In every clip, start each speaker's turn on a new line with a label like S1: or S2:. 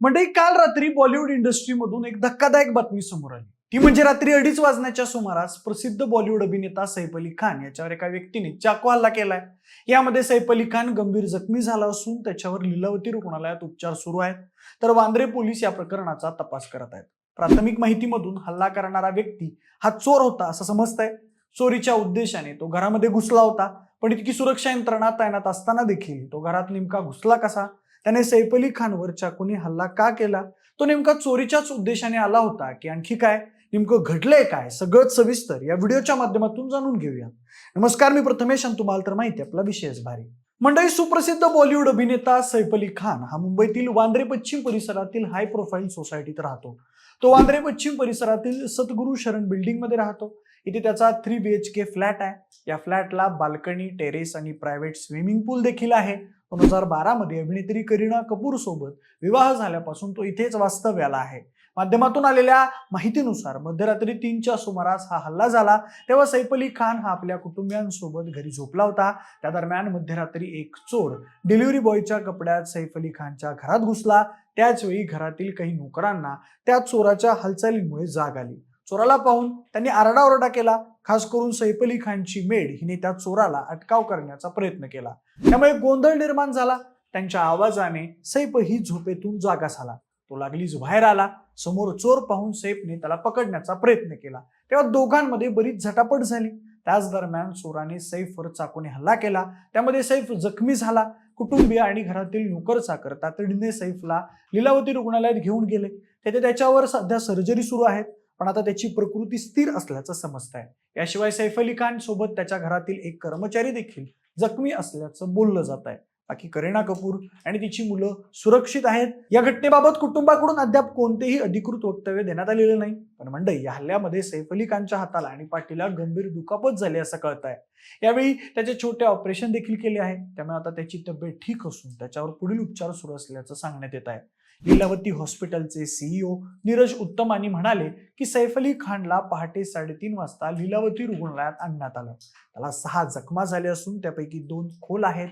S1: म्हणजे काल रात्री बॉलिवूड इंडस्ट्रीमधून एक धक्कादायक बातमी समोर आली. ती म्हणजे रात्री अडीच वाजण्याच्या सुमारास प्रसिद्ध बॉलिवूड अभिनेता सैफ अली खान याच्यावर एका व्यक्तीने चाकू हल्ला केलाय. यामध्ये सैफ अली खान गंभीर जखमी झाला असून त्याच्यावर लीलावती रुग्णालयात उपचार सुरू आहेत. तर वांद्रे पोलीस या प्रकरणाचा तपास करत आहेत. प्राथमिक माहितीमधून हल्ला करणारा व्यक्ती हा चोर होता असं समजतंय. चोरीच्या उद्देशाने तो घरामध्ये घुसला होता. पण इतकी सुरक्षा यंत्रणा तैनात असताना देखील तो घरात नेमका घुसला कसा? त्याने सैफ अली खानवर चाकूने हल्ला का केला? तो नेमका चोरीच्याच उद्देशाने आला होता की आणखी काय? नेमकं घडलंय काय? सगळंच सविस्तर या व्हिडिओच्या माध्यमातून जाणून घेऊया. नमस्कार मी प्रथमेश आणि तुम्हाला तर माहिती आपला विषयच भारी. मंडळी सुप्रसिद्ध बॉलिवूड अभिनेता सैफ अली खान हा मुंबईतील वांद्रे पश्चिम परिसरातील हाय प्रोफाईल सोसायटीत राहतो. तो वांद्रे पश्चिम परिसरातील सद्गुरू शरण बिल्डिंगमध्ये राहतो. इथे त्याचा three B H K flat आहे. या फ्लॅटला बाल्कनी टेरेस आणि प्रायव्हेट स्विमिंग पूल देखील आहे. दोन हजार बारामध्ये अभिनेत्री करीना कपूर सोबत विवाह झाल्यापासून तो इथेच वास्तव्याला आहे. माध्यमातून आलेल्या माहितीनुसार मध्यरात्री तीनच्या सुमारास हा हल्ला झाला. तेव्हा सैफ अली खान हा आपल्या कुटुंबियांसोबत घरी झोपला होता. त्या दरम्यान मध्यरात्री एक चोर डिलिव्हरी बॉयच्या कपड्यात सैफ अली खानच्या घरात घुसला. त्याचवेळी घरातील काही नोकरांना त्या चोराच्या हालचालींमुळे जाग आली. चोराला पाहून त्यांनी आरडाओरडा केला खास करून सैफ अली खानची मेड हिने त्या चोराला अटकाव करण्याचा प्रयत्न केला. त्यामुळे गोंधळ निर्माण झाला. त्यांच्या आवाजाने सैफ ही झोपेतून जागा झाला तो लागलीच बाहेर आला. समोर चोर पाहून सैफने त्याला पकडण्याचा प्रयत्न केला. तेव्हा दोघांमध्ये बरीच झटापट झाली. त्याच दरम्यान चोराने सैफवर चाकूने हल्ला केला. त्यामध्ये सैफ जखमी झाला. कुटुंबीय आणि घरातील नोकर चाकर तातडीने सैफला लीलावती रुग्णालयात घेऊन गेले. तेथे त्याच्यावर सध्या सर्जरी सुरू आहेत. पण आता त्याची प्रकृती स्थिर असल्याचं समजत आहे याशिवाय सैफ अली खान सोबत त्याच्या घरातील एक कर्मचारी देखील जखमी असल्याचं बोललं जात आहे बाकी करीना कपूर आणि तिची मुलं सुरक्षित आहेत. या घटनेबाबत कुटुंबाकडून अद्याप कोणतेही अधिकृत वक्तव्य देण्यात आलेलं नाही. पण मंडई या हल्ल्यामध्ये सैफ अली खानच्या हाताला आणि पाठीला गंभीर दुखापत झाली असं कळत आहे यावेळी त्याचे छोटे ऑपरेशन देखील केले आहे. त्यामुळे आता त्याची तब्येत ठीक असून त्याच्यावर पुढील उपचार सुरू असल्याचं सांगण्यात येत आहे लीलावती हॉस्पिटलचे सीईओ नीरज उत्तमानी म्हणाले की सैफ अली खानला पहाटे साडेतीन वाजता लीलावती रुग्णालयात आणण्यात आलं. त्याला सहा जखमा झाल्या असून त्यापैकी दोन खोल आहेत.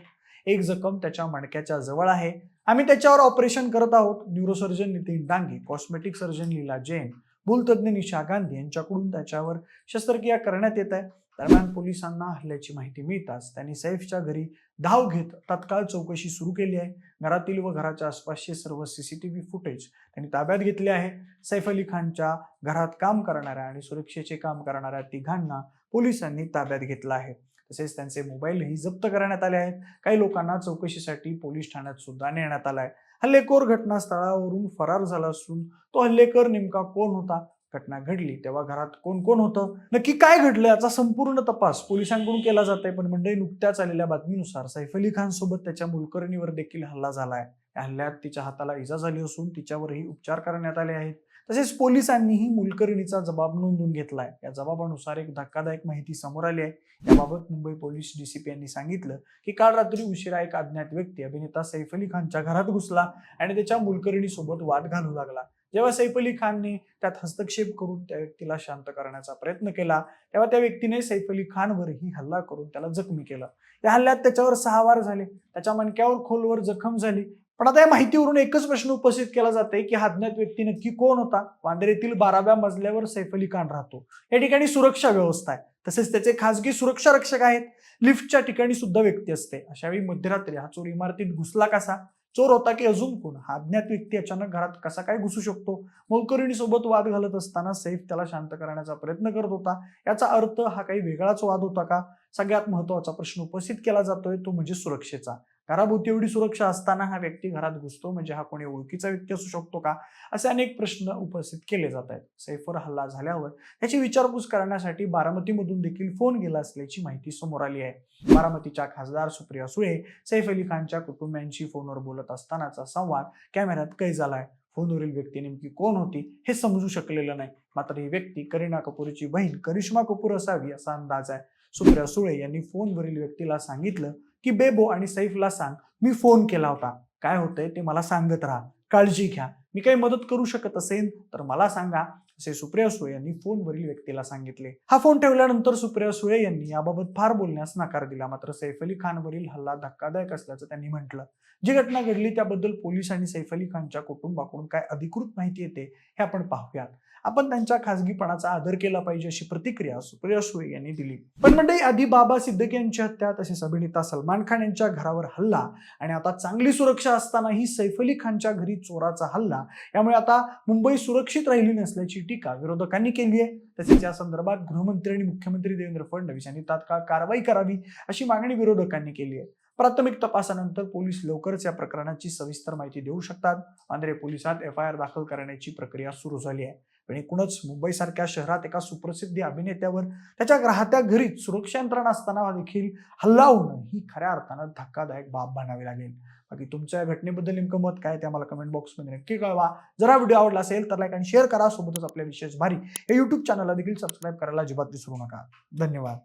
S1: एक जखम त्याच्या मणक्याच्या जवळ आहे. आम्ही त्याच्यावर ऑपरेशन करत आहोत. Neurosurgeon Nitin Dange cosmetic surgeon Leela Jain भूलतज्ञ Nisha Gandhi यांच्याकडून त्याच्यावर शस्त्रक्रिया करण्यात येत आहे. दरम्यान पोलिसांना हल्ल्याची माहिती मिळताच त्यांनी सैफच्या घरी धाव घेत तत्काळ चौकशी सुरू केली आहे. घरातील व घराच्या आसपासचे सर्व सीसीटीव्ही फुटेज त्यांनी ताब्यात घेतले आहे. सैफ अली खानच्या घरात काम करणाऱ्या आणि सुरक्षेचे काम करणाऱ्या तिघांना पोलिसांनी ताब्यात घेतलं आहे. तसेच त्यांचे मोबाईलही जप्त करण्यात आले आहेत. काही लोकांना चौकशीसाठी पोलीस ठाण्यात सुद्धा नेण्यात आलाय हल्लेखोर घटनास्थळावरून फरार झाला असून तो हल्लेकर नेमका कोण होता? घटना घडली. तेव्हा घरात कोण कोण होतं? नक्की काय घडलं याचा संपूर्ण तपास पोलिसांकडून केला जात आहे पण मंडळी नुकत्याच आलेल्या बातमीनुसार सैफ अली खान सोबत त्याच्या मुलकर्णीवर देखील हल्ला झाला आहे या हल्ल्यात तिच्या हाताला इजा झाली असून तिच्यावरही उपचार करण्यात आले आहेत. तसेच पोलिसांनीही मुलकर्णीचा जबाब नोंदून घेतला आहे या जबाबानुसार एक धक्कादायक माहिती समोर आली आहे. याबाबत मुंबई पोलीस डीसीपी यांनी सांगितलं की काल रात्री उशिरा एक अज्ञात व्यक्ती अभिनेता सैफ अली खानच्या घरात घुसला आणि त्याच्या मुलकर्णीसोबत वाद घालू लागला. जेव्हा सैफ अली खानने त्यात हस्तक्षेप करून त्या व्यक्तीला शांत करण्याचा प्रयत्न केला तेव्हा त्या व्यक्तीने सैफ अली खानवरही हल्ला करून त्याला जखमी केलं. या हल्ल्यात त्याच्यावर सहा वार झाले. त्याच्या मणक्यावर खोलवर जखम झाली. पण आता या माहितीवरून एकच प्रश्न उपस्थित केला जाते की हा अज्ञात व्यक्ती नक्की कोण होता? वांद्रेतील बाराव्या मजल्यावर सैफ अली खान राहतो. या ठिकाणी सुरक्षा व्यवस्था आहे. तसेच त्याचे खासगी सुरक्षा रक्षक आहेत. लिफ्टच्या ठिकाणी सुद्धा व्यक्ती असते. अशावेळी मध्यरात्री हा चोर इमारतीत घुसला कसा? चोर होता की अजून कोण? हा अज्ञात व्यक्ती अचानक घरात कसा काय घुसू शकतो? मोलकर्णी सोबत वाद घालत असताना सैफ त्याला शांत करण्याचा प्रयत्न करत होता. याचा अर्थ हा काही वेगळाच वाद होता का? सगळ्यात महत्त्वाचा प्रश्न उपस्थित केला जातोय. तो म्हणजे सुरक्षेचा. घराभोवती एवढी सुरक्षा असताना हा व्यक्ती घरात घुसतो म्हणजे हा कोणी ओळखीचा व्यक्ती असू शकतो का? असे अनेक प्रश्न उपस्थित केले जात आहेत. सैफवर हल्ला झाल्यावर त्याची विचारपूस करण्यासाठी बारामतीमधून देखील फोन गेला असल्याची माहिती समोर आली आहे. बारामतीच्या खासदार सुप्रिया सुळे सैफ अली खानच्या कुटुंबियांशी फोनवर बोलत असतानाचा संवाद कॅमेऱ्यात कैद झालाय फोनवरील व्यक्ती नेमकी कोण होती हे समजू शकलेलं नाही. मात्र ही व्यक्ती करीना कपूरची बहीण करिश्मा कपूर असावी असा अंदाज आहे. सुप्रिया सुळे यांनी फोनवरील व्यक्तीला सांगितलं की बेबो आणि सैफला सांग मी फोन केला होता. काय होतंय ते मला सांगत राहा. काळजी घ्या. मी काही मदत करू शकत असेल तर मला सांगा असे सुप्रिया सुळे यांनी फोनवरील व्यक्तीला सांगितले. हा फोन ठेवल्यानंतर सुप्रिया सुळे यांनी याबाबत फार बोलण्यास नकार दिला. मात्र सैफ अली खानवरील हल्ला धक्कादायक असल्याचं त्यांनी म्हटलं. जी घटना घडली त्याबद्दल पोलीस आणि सैफ अली खानच्या कुटुंबाकडून काय अधिकृत माहिती येते हे आपण पाहूयात. आपण त्यांच्या खासगीपणाचा आदर केला पाहिजे अशी प्रतिक्रिया सुप्रिया सुळे यांनी दिली. पण मंडळी आधी बाबा सिद्दीकी यांची हत्या तसेच अभिनेता सलमान खान यांच्या घरावर हल्ला आणि आता चांगली सुरक्षा असतानाही सैफ अली खानच्या घरी चोराचा हल्ला यामुळे आता मुंबई सुरक्षित राहिली नसल्याची टीका विरोधकांनी केली आहे. तसेच या संदर्भात गृहमंत्री आणि मुख्यमंत्री देवेंद्र फडणवीस यांनी तात्काळ कारवाई करावी अशी मागणी विरोधकांनी केली आहे. प्राथमिक तपासानंतर पोलीस लवकरच या प्रकरणाची सविस्तर माहिती देऊ शकतात. आंध्रे पोलिसात एफ आय आर दाखल करण्याची प्रक्रिया सुरू झाली आहे. पण एकूणच मुंबईसारख्या शहरात एका सुप्रसिद्ध अभिनेत्यावर त्याच्या राहत्या घरीच सुरक्षा यंत्रणा असताना देखील हल्ला होणं ही खऱ्या अर्थानं धक्कादायक बाब म्हणावी लागेल. बाकी तुमच्या या घटनेबद्दल नेमकं मत काय ते आम्हाला कमेंट बॉक्समध्ये नक्की कळवा. जरा व्हिडिओ आवडला असेल तर लाईक आणि शेअर करा. सोबतच आपल्या विशेष भारी या युट्यूब चॅनलला देखील सबस्क्राईब करायला अजिबात विसरू नका. धन्यवाद.